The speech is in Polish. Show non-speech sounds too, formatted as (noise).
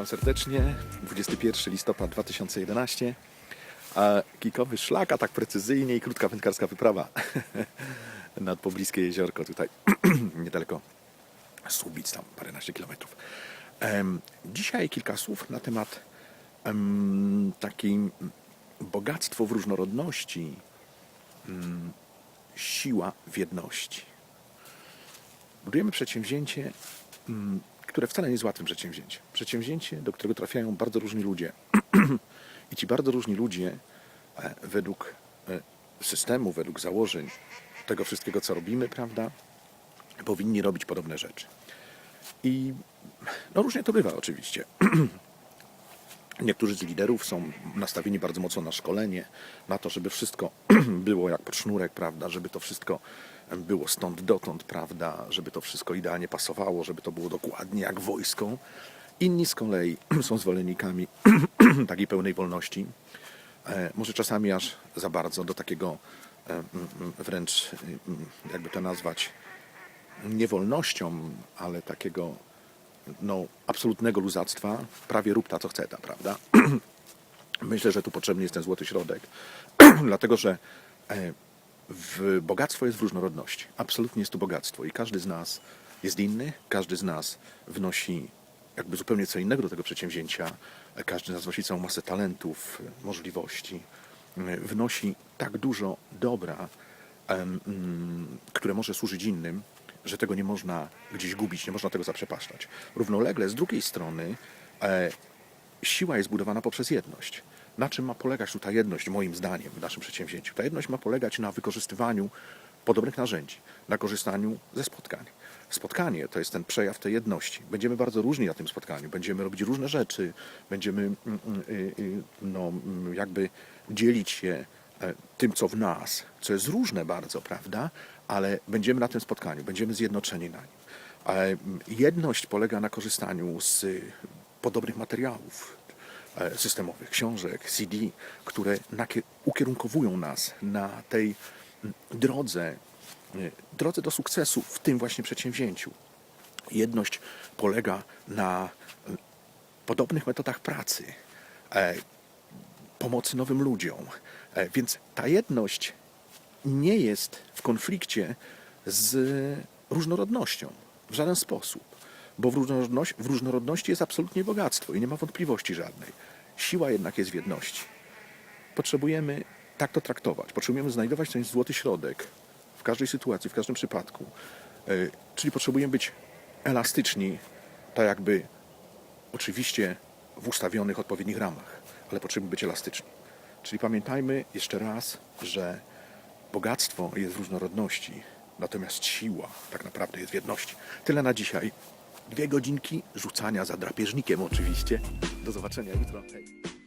Witam serdecznie. 21 listopad 2011. A kikowy szlak, a tak precyzyjnie i krótka wędkarska wyprawa (laughs) nad pobliskie jeziorko tutaj (clears throat) niedaleko Słubic, tam paręnaście kilometrów. Dzisiaj kilka słów na temat em, takiej bogactwo w różnorodności, siła w jedności. Budujemy przedsięwzięcie, które wcale nie jest łatwym przedsięwzięciem. Przedsięwzięcie, do którego trafiają bardzo różni ludzie. (clears throat) I ci bardzo różni ludzie, e, według e, systemu, według założeń tego wszystkiego, co robimy, prawda, powinni robić podobne rzeczy. I no różnie to bywa oczywiście. (clears throat) Niektórzy z liderów są nastawieni bardzo mocno na szkolenie, na to, żeby wszystko (clears throat) było jak pod sznurek, prawda, żeby to wszystko było stąd dotąd, prawda, żeby to wszystko idealnie pasowało, żeby to było dokładnie jak wojsko. Inni z kolei (clears throat) są zwolennikami (clears throat) takiej pełnej wolności, e, może czasami aż za bardzo do takiego e, wręcz, mm, jakby to nazwać, nie wolnością, ale takiego no, absolutnego luzactwa, prawie rób ta, co chce ta, prawda? (clears throat) Myślę, że tu potrzebny jest ten złoty środek, (clears throat) dlatego że e, w bogactwo jest w różnorodności. Absolutnie jest to bogactwo i każdy z nas jest inny, każdy z nas wnosi jakby zupełnie co innego do tego przedsięwzięcia, e, każdy z nas wnosi całą masę talentów, e, możliwości, wnosi tak dużo dobra, które może służyć innym, że tego nie można gdzieś gubić, nie można tego zaprzepaszczać. Równolegle z drugiej strony e, siła jest budowana poprzez jedność. Na czym ma polegać ta jedność, moim zdaniem, w naszym przedsięwzięciu? Ta jedność ma polegać na wykorzystywaniu podobnych narzędzi, na korzystaniu ze spotkań. Spotkanie to jest ten przejaw tej jedności. Będziemy bardzo różni na tym spotkaniu, będziemy robić różne rzeczy, będziemy mm, mm, y, y, no, mm, jakby dzielić się e, tym, co w nas, co jest różne bardzo, prawda? Ale będziemy na tym spotkaniu, będziemy zjednoczeni na nim. E, mm, Jedność polega na korzystaniu z podobnych materiałów e, systemowych, książek, CD, które ukierunkowują nas na tej mm, drodze, y, drodze do sukcesu w tym właśnie przedsięwzięciu. Jedność polega na y, podobnych metodach pracy, e, pomocy nowym ludziom. E, Więc ta jedność nie jest w konflikcie z różnorodnością w żaden sposób, bo w, różnorodności, w różnorodności jest absolutnie bogactwo i nie ma wątpliwości żadnej. Siła jednak jest w jedności. Potrzebujemy tak to traktować. Potrzebujemy znajdować ten złoty środek w każdej sytuacji, w każdym przypadku. E, Czyli potrzebujemy być elastyczni, tak jakby oczywiście w ustawionych odpowiednich ramach, ale potrzebujemy być elastyczni. Czyli pamiętajmy jeszcze raz, że bogactwo jest w różnorodności, natomiast siła tak naprawdę jest w jedności. Tyle na dzisiaj. Dwie godzinki rzucania za drapieżnikiem oczywiście. Do zobaczenia jutro. Hej.